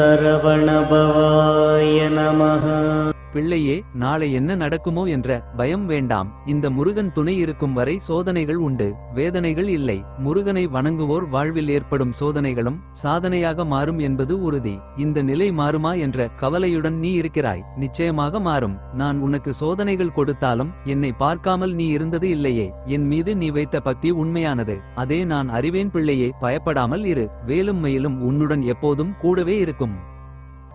சரவணபவாய நமः பிள்ளையே நாளை என்ன நடக்குமோ என்ற பயம் வேண்டாம். இந்த முருகன் துணை இருக்கும் வரை சோதனைகள் உண்டு. வேதனைகள் இல்லை. முருகனை வணங்குவோர் வாழ்வில் ஏற்படும் சோதனைகளும் சாதனையாக மாறும் என்பது உறுதி. இந்த நிலை மாறுமா என்ற கவலையுடன் நீ இருக்கிறாய். நிச்சயமாக மாறும். நான் உனக்கு சோதனைகள் கொடுத்தாலும் என்னை பார்க்காமல் நீ இருந்தது இல்லையே. என் மீது நீ வைத்த பக்தி உண்மையானது. அதே நான் அறிவேன் பிள்ளையே பயப்படாமல் இரு. வேலும் மயிலும் உன்னுடன் எப்போதும் கூடவே இருக்கும்.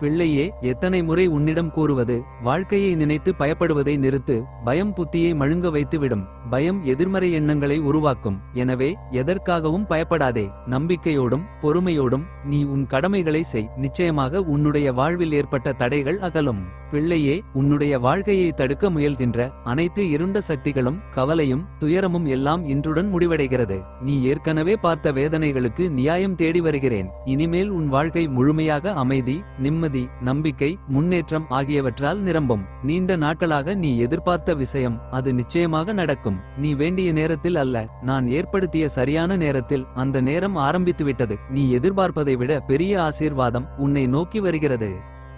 பிள்ளையே எத்தனை முறை உன்னிடம் கூறுவது? வாழ்க்கையை நினைத்து பயப்படுவதை நிறுத்து பயம் புத்தியை மழுங்க வைத்துவிடும். பயம் எதிர்மறை எண்ணங்களை உருவாக்கும். எனவே எதற்காகவும் பயப்படாதே. நம்பிக்கையோடும் பொறுமையோடும் நீ உன் கடமைகளை செய். நிச்சயமாக உன்னுடைய வாழ்வில் ஏற்பட்ட தடைகள் அகலும். பிள்ளையே உன்னுடைய வாழ்க்கையை தடுக்க முயல்கின்ற அனைத்து இருண்ட சக்திகளும் கவலையும் துயரமும் எல்லாம் இன்றுடன் முடிவடைகிறது. நீ ஏற்கனவே பார்த்த வேதனைகளுக்கு நியாயம் தேடி வருகிறேன். இனிமேல் உன் வாழ்க்கை முழுமையாக அமைதி நிம்மதி நம்பிக்கை முன்னேற்றம் ஆகியவற்றால் நிரம்பும். நீண்ட நாட்களாக நீ எதிர்பார்த்த விஷயம் அது நிச்சயமாக நடக்கும். நீ வேண்டிய நேரத்தில் அல்ல நான் ஏற்படுத்திய சரியான நேரத்தில் அந்த நேரம் ஆரம்பித்துவிட்டது. நீ எதிர்பார்ப்பதை விட பெரிய ஆசீர்வாதம் உன்னை நோக்கி வருகிறது.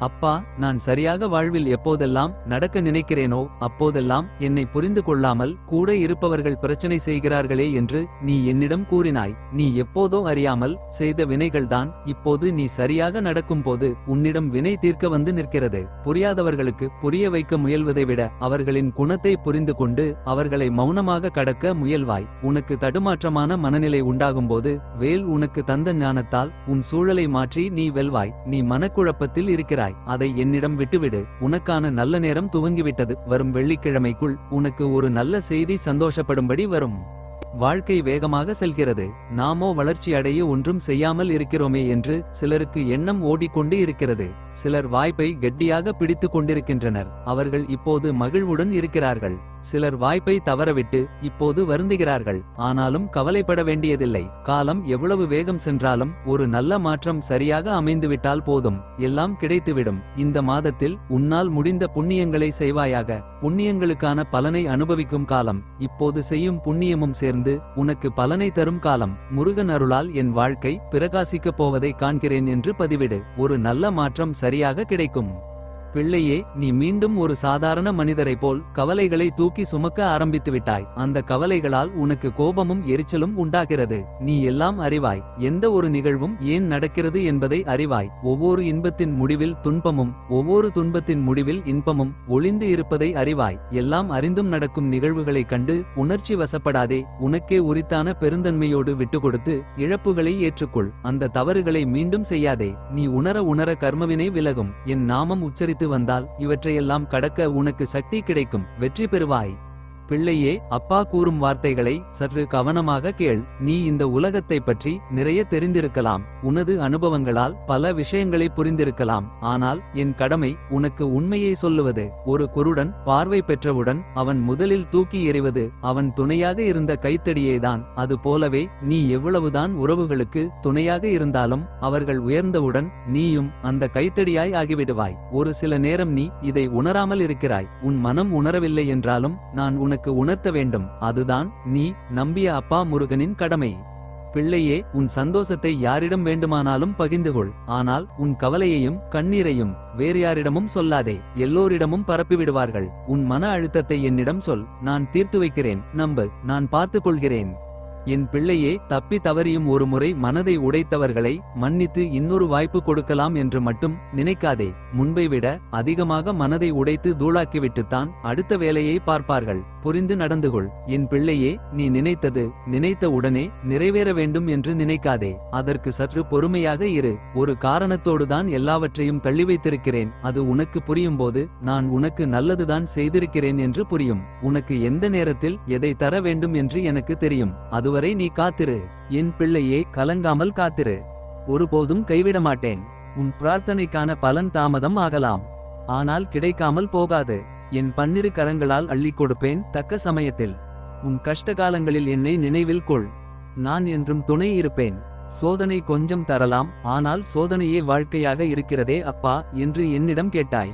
அப்பா நான் சரியாக வாழ்வில் எப்போதெல்லாம் நடக்க நினைக்கிறேனோ அப்போதெல்லாம் என்னை புரிந்து கொள்ளாமல் கூட இருப்பவர்கள் பிரச்சனை செய்கிறார்களே என்று நீ என்னிடம் கூறினாய். நீ எப்போதோ அறியாமல் செய்த வினைகள்தான் இப்போது நீ சரியாக நடக்கும்போது உன்னிடம் வினை தீர்க்க வந்து நிற்கிறது. புரியாதவர்களுக்கு புரிய வைக்க முயல்வதை விட அவர்களின் குணத்தை புரிந்து கொண்டு அவர்களை மௌனமாக கடக்க முயல்வாய். உனக்கு தடுமாற்றமான மனநிலை உண்டாகும்போது வேல் உனக்கு தந்த ஞானத்தால் உன் சூழலை மாற்றி நீ வெல்வாய். நீ மனக்குழப்பத்தில் இருக்கிறாய். அதை என்னிடம் விட்டுவிடு. உனக்கான நல்ல நேரம் துவங்கிவிட்டது. வரும் வெள்ளிக்கிழமைக்குள் உனக்கு ஒரு நல்ல செய்தி சந்தோஷப்படும்படி வரும். வாழ்க்கை வேகமாக செல்கிறது. நாமோ வளர்ச்சி அடைய ஒன்றும் செய்யாமல் இருக்கிறோமே என்று சிலருக்கு எண்ணம் ஓடிக்கொண்டு இருக்கிறது. சிலர் வாய்ப்பை கெட்டியாக பிடித்துக் கொண்டிருக்கின்றனர். அவர்கள் இப்போது மகிழ்வுடன் இருக்கிறார்கள். சிலர் வாய்ப்பை தவறவிட்டு இப்போது வருந்துகிறார்கள். ஆனாலும் கவலைப்பட வேண்டியதில்லை. காலம் எவ்வளவு வேகம் சென்றாலும் ஒரு நல்ல மாற்றம் சரியாக அமைந்துவிட்டால் போதும். எல்லாம் கிடைத்துவிடும். இந்த மாதத்தில் உன்னால் முடிந்த புண்ணியங்களை செய்வாயாக. புண்ணியங்களுக்கான பலனை அனுபவிக்கும் காலம். இப்போது செய்யும் புண்ணியமும் சேர்ந்து உனக்கு பலனை தரும் காலம். முருகன் அருளால் என் வாழ்க்கை பிரகாசிக்கப் போவதை காண்கிறேன் என்று பதிவிடு. ஒரு நல்ல மாற்றம் சரியாக கிடைக்கும். பிள்ளையே நீ மீண்டும் ஒரு சாதாரண மனிதரைப் போல் கவலைகளை தூக்கி சுமக்க ஆரம்பித்து விட்டாய். அந்த கவலைகளால் உனக்கு கோபமும் எரிச்சலும் உண்டாகிறது. நீ எல்லாம் அறிவாய். எந்த ஒரு நிகழ்வும் ஏன் நடக்கிறது என்பதை அறிவாய். ஒவ்வொரு இன்பத்தின் முடிவில் துன்பமும் ஒவ்வொரு துன்பத்தின் முடிவில் இன்பமும் ஒளிந்து இருப்பதை அறிவாய். எல்லாம் அறிந்தும் நடக்கும் நிகழ்வுகளைக் கண்டு உணர்ச்சி வசப்படாதே. உனக்கே உரித்தான பெருந்தன்மையோடு விட்டுக்கொடுத்து இழப்புகளை ஏற்றுக்கொள். அந்த தவறுகளை மீண்டும் செய்யாதே. நீ உணர உணர கர்மவினை விலகும். என் நாமம் உச்சரித்து வந்தால் இவற்றையெல்லாம் கடக்க உனக்கு சக்தி கிடைக்கும். வெற்றி பெறுவாய். பிள்ளையே அப்பா கூறும் வார்த்தைகளை சற்று கவனமாக கேள். நீ இந்த உலகத்தை பற்றி நிறைய தெரிந்திருக்கலாம். உனது அனுபவங்களால் பல விஷயங்களை புரிந்திருக்கலாம். ஆனால் என் கடமை உனக்கு உண்மையை சொல்லுவது. ஒரு குருடன் பார்வை பெற்றவுடன் அவன் முதலில் தூக்கி எறிவது. அவன் துணையாக இருந்த கைத்தடியேதான். அது போலவே நீ எவ்வளவுதான் உறவுகளுக்கு துணையாக இருந்தாலும் அவர்கள் உயர்ந்தவுடன் நீயும் அந்த கைத்தடியாய் ஆகிவிடுவாய். ஒரு சில நேரம் நீ இதை உணராமல் இருக்கிறாய். உன் மனம் உணரவில்லை என்றாலும் நான் உனக்கு உணர்த்த வேண்டும். அதுதான் நீ நம்பிய அப்பா முருகனின் கடமை. பிள்ளையே உன் சந்தோஷத்தை யாரிடம் வேண்டுமானாலும் பகிர்ந்து கொள் ஆனால் உன் கவலையையும் கண்ணீரையும் வேறு யாரிடமும் சொல்லாதே. எல்லோரிடமும் பரப்பிவிடுவார்கள். உன் மன அழுத்தத்தை என்னிடம் சொல். நான் தீர்த்து வைக்கிறேன். நம்பு. நான் பார்த்துக் கொள்கிறேன் என் பிள்ளையே தப்பி தவறியும் ஒரு முறை மனதை உடைத்தவர்களை மன்னித்து இன்னொரு வாய்ப்பு கொடுக்கலாம் என்று மட்டும் நினைக்காதே. முன்பை விட அதிகமாக மனதை உடைத்து தூளாக்கிவிட்டுத்தான் அடுத்த வேலையை பார்ப்பார்கள். புரிந்து நடந்து கொள் என் பிள்ளையே நீ நினைத்தது நினைத்த உடனே நிறைவேற வேண்டும் என்று நினைக்காதே. அதற்கு சற்று பொறுமையாக இரு. ஒரு காரணத்தோடுதான் எல்லாவற்றையும் தள்ளி வைத்திருக்கிறேன். அது உனக்கு புரியும் போது நான் உனக்கு நல்லதுதான் செய்திருக்கிறேன் என்று புரியும். உனக்கு எந்த நேரத்தில் எதை தர வேண்டும் என்று எனக்கு தெரியும். அதுவரை நீ காத்திரு. என் பிள்ளையே கலங்காமல் காத்திரு. ஒருபோதும் கைவிட மாட்டேன். உன் பிரார்த்தனைக்கான பலன் தாமதம் ஆகலாம். ஆனால் கிடைக்காமல் போகாது. என் பன்னிரு கரங்களால் அள்ளிக் கொடுப்பேன் தக்க சமயத்தில். உன் கஷ்ட காலங்களில் என்னை நினைவில் கொள். நான் என்றும் துணை இருப்பேன். சோதனை கொஞ்சம் தரலாம் ஆனால் சோதனையே வாழ்க்கையாக இருக்கிறதே அப்பா என்று என்னிடம் கேட்டாய்.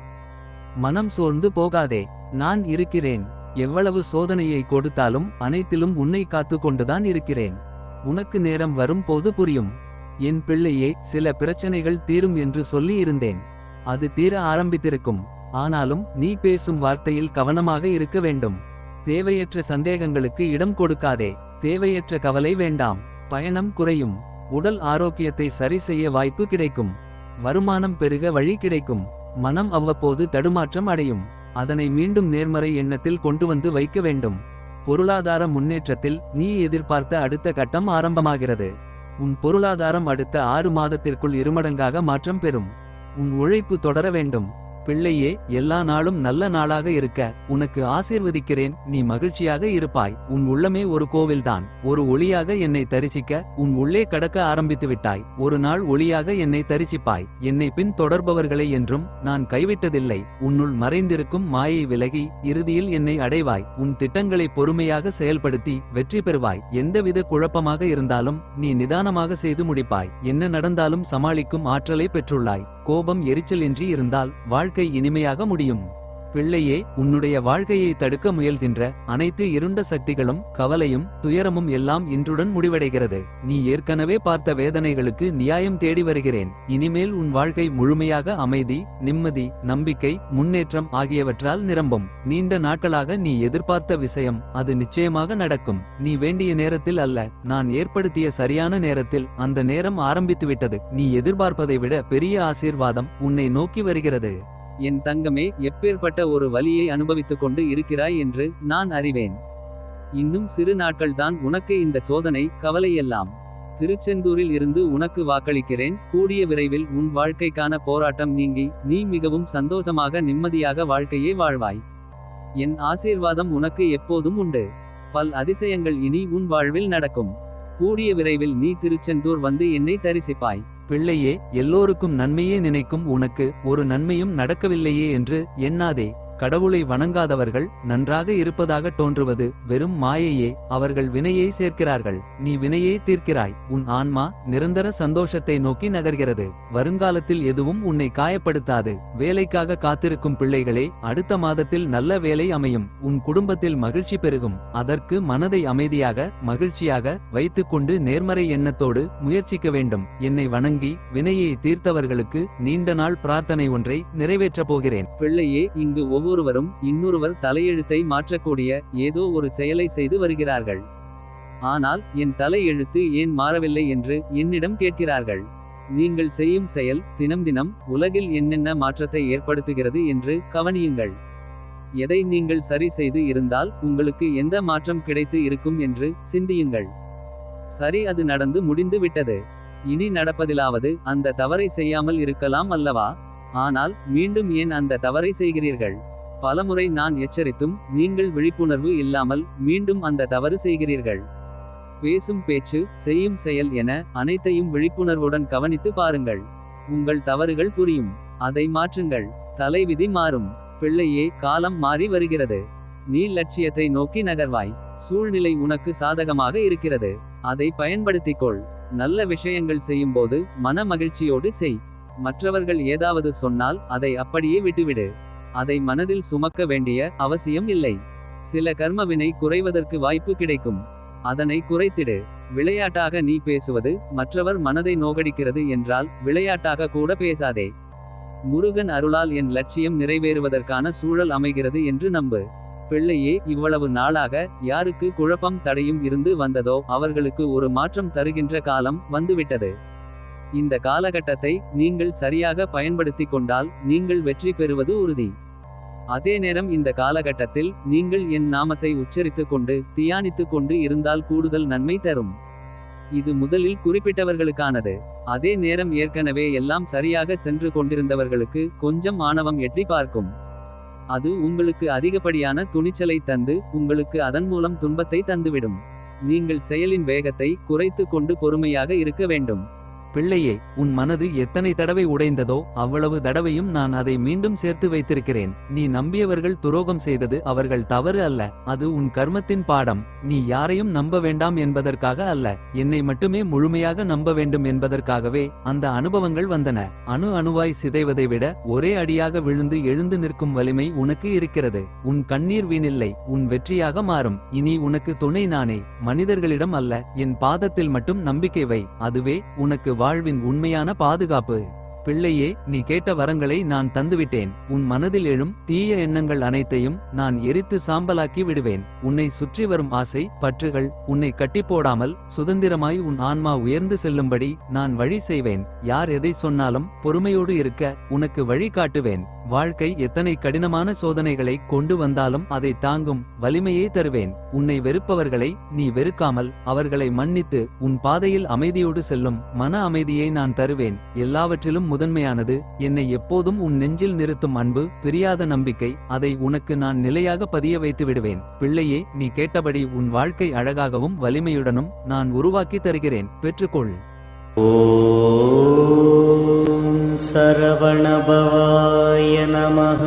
மனம் சோர்ந்து போகாதே நான் இருக்கிறேன். எவ்வளவு சோதனையை கொடுத்தாலும் அனைத்திலும் உன்னை காத்து கொண்டுதான் இருக்கிறேன். உனக்கு நேரம் வரும் போது புரியும். என் பிள்ளையே சில பிரச்சனைகள் தீரும் என்று சொல்லி இருந்தேன் அது தீர ஆரம்பித்திருக்கும். ஆனாலும் நீ பேசும் வார்த்தையில் கவனமாக இருக்க வேண்டும். தேவையற்ற சந்தேகங்களுக்கு இடம் கொடுக்காதே. தேவையற்ற கவலை வேண்டாம். பயணம் குறையும். உடல் ஆரோக்கியத்தை சரி செய்ய வாய்ப்பு கிடைக்கும். வருமானம் பெருக வழி கிடைக்கும். மனம் அவ்வப்போது தடுமாற்றம் அடையும். அதனை மீண்டும் நேர்மறை எண்ணத்தில் கொண்டு வந்து வைக்க வேண்டும். பொருளாதார முன்னேற்றத்தில் நீ எதிர்பார்த்த அடுத்த கட்டம் ஆரம்பமாகிறது. உன் பொருளாதாரம் அடுத்த ஆறு மாதத்திற்குள் இருமடங்காக மாற்றம் பெறும். உன் உழைப்பு தொடர வேண்டும். பிள்ளையே எல்லா நாளும் நல்ல நாளாக இருக்க உனக்கு ஆசீர்வதிக்கிறேன் நீ மகிழ்ச்சியாக இருப்பாய். உன் உள்ளமே ஒரு கோவில்தான். ஒரு ஒளியாக என்னை தரிசிக்க உன் உள்ளே கடக்க ஆரம்பித்து விட்டாய். ஒரு நாள் ஒளியாக என்னை தரிசிப்பாய். என்னை பின் தொடர்பவர்களை என்றும் நான் கைவிட்டதில்லை. உன்னுள் மறைந்திருக்கும் மாயை விலகி இறுதியில் என்னை அடைவாய். உன் திட்டங்களை பொறுமையாக செயல்படுத்தி வெற்றி பெறுவாய். எந்தவித குழப்பமாக இருந்தாலும் நீ நிதானமாக செய்து முடிப்பாய். என்ன நடந்தாலும் சமாளிக்கும் ஆற்றலை பெற்றுள்ளாய். கோபம் எரிச்சல் இன்றி இருந்தால் வாழ்க்கை இனிமையாக முடியும். பிள்ளையே உன்னுடைய வாழ்க்கையை தடுக்க முயல்கின்ற அனைத்து இருண்ட சக்திகளும் கவலையும் துயரமும் எல்லாம் இன்றுடன் முடிவடைகிறது. நீ ஏற்கனவே பார்த்த வேதனைகளுக்கு நியாயம் தேடி வருகிறேன். இனிமேல் உன் வாழ்க்கை முழுமையாக அமைதி நிம்மதி நம்பிக்கை முன்னேற்றம் ஆகியவற்றால் நிரம்பும். நீண்ட நாட்களாக நீ எதிர்பார்த்த விஷயம் அது நிச்சயமாக நடக்கும். நீ வேண்டிய நேரத்தில் அல்ல நான் ஏற்படுத்திய சரியான நேரத்தில் அந்த நேரம் ஆரம்பித்துவிட்டது. நீ எதிர்பார்ப்பதை விட பெரிய ஆசீர்வாதம் உன்னை நோக்கி வருகிறது. என் தங்கமே எப்பேற்பட்ட ஒரு வலியை அனுபவித்துக் கொண்டு இருக்கிறாய் என்று நான் அறிவேன். இன்னும் சிறு நாட்கள்தான் உனக்கு இந்த சோதனை கவலையெல்லாம். திருச்செந்தூரில் இருந்து உனக்கு வாக்களிக்கிறேன். கூடிய விரைவில் உன் வாழ்க்கைக்கான போராட்டம் நீங்கி நீ மிகவும் சந்தோஷமாக நிம்மதியாக வாழ்க்கையே வாழ்வாய். என் ஆசீர்வாதம் உனக்கு எப்போதும் உண்டு. பல் அதிசயங்கள் இனி உன் வாழ்வில் நடக்கும். கூடிய விரைவில் நீ திருச்செந்தூர் வந்து என்னை தரிசிப்பாய். பிள்ளையே எல்லோருக்கும் நன்மையே நினைக்கும் உனக்கு ஒரு நன்மையும் நடக்கவில்லையே என்று எண்ணாதே. கடவுளை வணங்காதவர்கள் நன்றாக இருப்பதாக தோன்றுவது வெறும் மாயையே. அவர்கள் வினையை சேர்க்கிறார்கள். நீ வினையை தீர்க்கிறாய். உன் ஆன்மா நிரந்தர சந்தோஷத்தை நோக்கி நகர்கிறது. வருங்காலத்தில் எதுவும் உன்னை காயப்படுத்தாது. வேலைக்காக காத்திருக்கும் பிள்ளைகளே அடுத்த மாதத்தில் நல்ல வேலை அமையும். உன் குடும்பத்தில் மகிழ்ச்சி பெருகும். அதற்கு மனதை அமைதியாக மகிழ்ச்சியாக வைத்துக்கொண்டு நேர்மறை எண்ணத்தோடு முயற்சிக்க வேண்டும். என்னை வணங்கி வினையை தீர்த்தவர்களுக்கு நீண்ட நாள் பிரார்த்தனை ஒன்றை நிறைவேற்றப் போகிறேன். பிள்ளையே இங்கு ஒவ்வொருவரும் இன்னொருவர் தலையெழுத்தை மாற்றக்கூடிய ஏதோ ஒரு செயலை செய்து வருகிறார்கள். ஆனால் என் தலையெழுத்து ஏன் மாறவில்லை என்று என்னிடம் கேட்கிறார்கள். நீங்கள் செய்யும் செயல் தினம் தினம் உலகில் என்னென்ன மாற்றத்தை ஏற்படுத்துகிறது என்று கவனியுங்கள். எதை நீங்கள் சரி செய்து இருந்தால் உங்களுக்கு எந்த மாற்றம் கிடைத்து இருக்கும் என்று சிந்தியுங்கள். சரி அது நடந்து முடிந்து விட்டது. இனி நடப்பதிலாவது அந்த தவறை செய்யாமல் இருக்கலாம் அல்லவா? ஆனால் மீண்டும் ஏன் அந்த தவறை செய்கிறீர்கள்? பலமுறை நான் எச்சரித்தும் நீங்கள் விழிப்புணர்வு இல்லாமல் மீண்டும் அந்த தவறு செய்கிறீர்கள். பேசும் பேச்சு செய்யும் செயல் என அனைத்தையும் விழிப்புணர்வுடன் கவனித்து பாருங்கள். உங்கள் தவறுகள் புரியும். அதை மாற்றுங்கள். தலைவிதி மாறும். பிள்ளையே காலம் மாறி வருகிறது. நீ லட்சியத்தை நோக்கி நகர்வாய். சூழ்நிலை உனக்கு சாதகமாக இருக்கிறது. அதை பயன்படுத்திக்கொள். நல்ல விஷயங்கள் செய்யும்போது மன மகிழ்ச்சியோடு செய். மற்றவர்கள் ஏதாவது சொன்னால் அதை அப்படியே விட்டுவிடு. அதை மனதில் சுமக்க வேண்டிய அவசியம் இல்லை. சில கர்மவினை குறைவதற்கு வாய்ப்பு கிடைக்கும். அதனை குறைத்திடு. விளையாட்டாக நீ பேசுவது மற்றவர் மனதை நோகடிக்கிறது என்றால் விளையாட்டாக கூட பேசாதே. முருகன் அருளால் என் லட்சியம் நிறைவேறுவதற்கான சூழல் அமைகிறது என்று நம்பு. பிள்ளையே இவ்வளவு நாளாக யாருக்கு குழப்பம் தடையும் இருந்து வந்ததோ அவர்களுக்கு ஒரு மாற்றம் தருகின்ற காலம் வந்துவிட்டது. இந்த காலகட்டத்தை நீங்கள் சரியாக பயன்படுத்திக் கொண்டால் நீங்கள் வெற்றி பெறுவது உறுதி. அதே நேரம் இந்த காலகட்டத்தில் நீங்கள் என் நாமத்தை உச்சரித்துக் கொண்டு தியானித்துக் கொண்டு இருந்தால் கூடுதல் நன்மை தரும். இது முதலில் குறிப்பிட்டவர்களுக்கானது. அதே நேரம் ஏற்கனவே எல்லாம் சரியாக சென்று கொண்டிருந்தவர்களுக்கு கொஞ்சம் ஆணவம் எட்டி பார்க்கும். அது உங்களுக்கு அதிகப்படியான துணிச்சலை தந்து உங்களுக்கு அதன் மூலம் துன்பத்தை தந்துவிடும். நீங்கள் செயலின் வேகத்தை குறைத்து கொண்டு பொறுமையாக இருக்க வேண்டும். பிள்ளையே உன் மனது எத்தனை தடவை உடைந்ததோ அவ்வளவு தடவையும் நான் அதை மீண்டும் சேர்த்து வைத்திருக்கிறேன். நீ நம்பியவர்கள் துரோகம் செய்தது அவர்கள் தவறு அல்ல அது உன் கர்மத்தின் பாடம். நீ யாரையும் நம்ப வேண்டாம் என்பதற்காக அல்ல என்னை மட்டுமே முழுமையாக நம்ப வேண்டும் என்பதற்காகவே அந்த அனுபவங்கள் வந்தன. அணு அணுவாய் சிதைவதை விட ஒரே அடியாக விழுந்து எழுந்து நிற்கும் வலிமை உனக்கு இருக்கிறது. உன் கண்ணீர் வீணில்லை உன் வெற்றியாக மாறும். இனி உனக்கு துணை நானே மனிதர்களிடம் அல்ல என் பாதத்தில் மட்டும் நம்பிக்கை வை. அதுவே உனக்கு வாழ்வின் உண்மையான பாதுகாப்பு. பிள்ளையே நீ கேட்ட வரங்களை நான் தந்துவிட்டேன். உன் மனதில் எழும் தீய எண்ணங்கள் அனைத்தையும் நான் எரித்து சாம்பலாக்கி விடுவேன். உன்னை சுற்றி வரும் ஆசை பற்றுகள் உன்னை கட்டிப்போடாமல் சுதந்திரமாய் உன் ஆன்மா உயர்ந்து செல்லும்படி நான் வழி செய்வேன். யார் எதை சொன்னாலும் பொறுமையோடு இருக்க உனக்கு வழி காட்டுவேன். வாழ்க்கை எத்தனை கடினமான சோதனைகளை கொண்டு வந்தாலும் அதை தாங்கும் வலிமையை தருவேன். உன்னை வெறுப்பவர்களை நீ வெறுக்காமல் அவர்களை மன்னித்து உன் பாதையில் அமைதியோடு செல்லும் மன அமைதியை நான் தருவேன். எல்லாவற்றிலும் முதன்மையானது என்னை எப்போதும் உன் நெஞ்சில் நிறுத்தும் அன்பு பிரியாத நம்பிக்கை அதை உனக்கு நான் நிலையாக பதிய வைத்து விடுவேன். பிள்ளையே நீ கேட்டபடி உன் வாழ்க்கை அழகாகவும் வலிமையுடனும் நான் உருவாக்கி தருகிறேன். பெற்றுக்கொள். ॐ सरवणभवाय नमः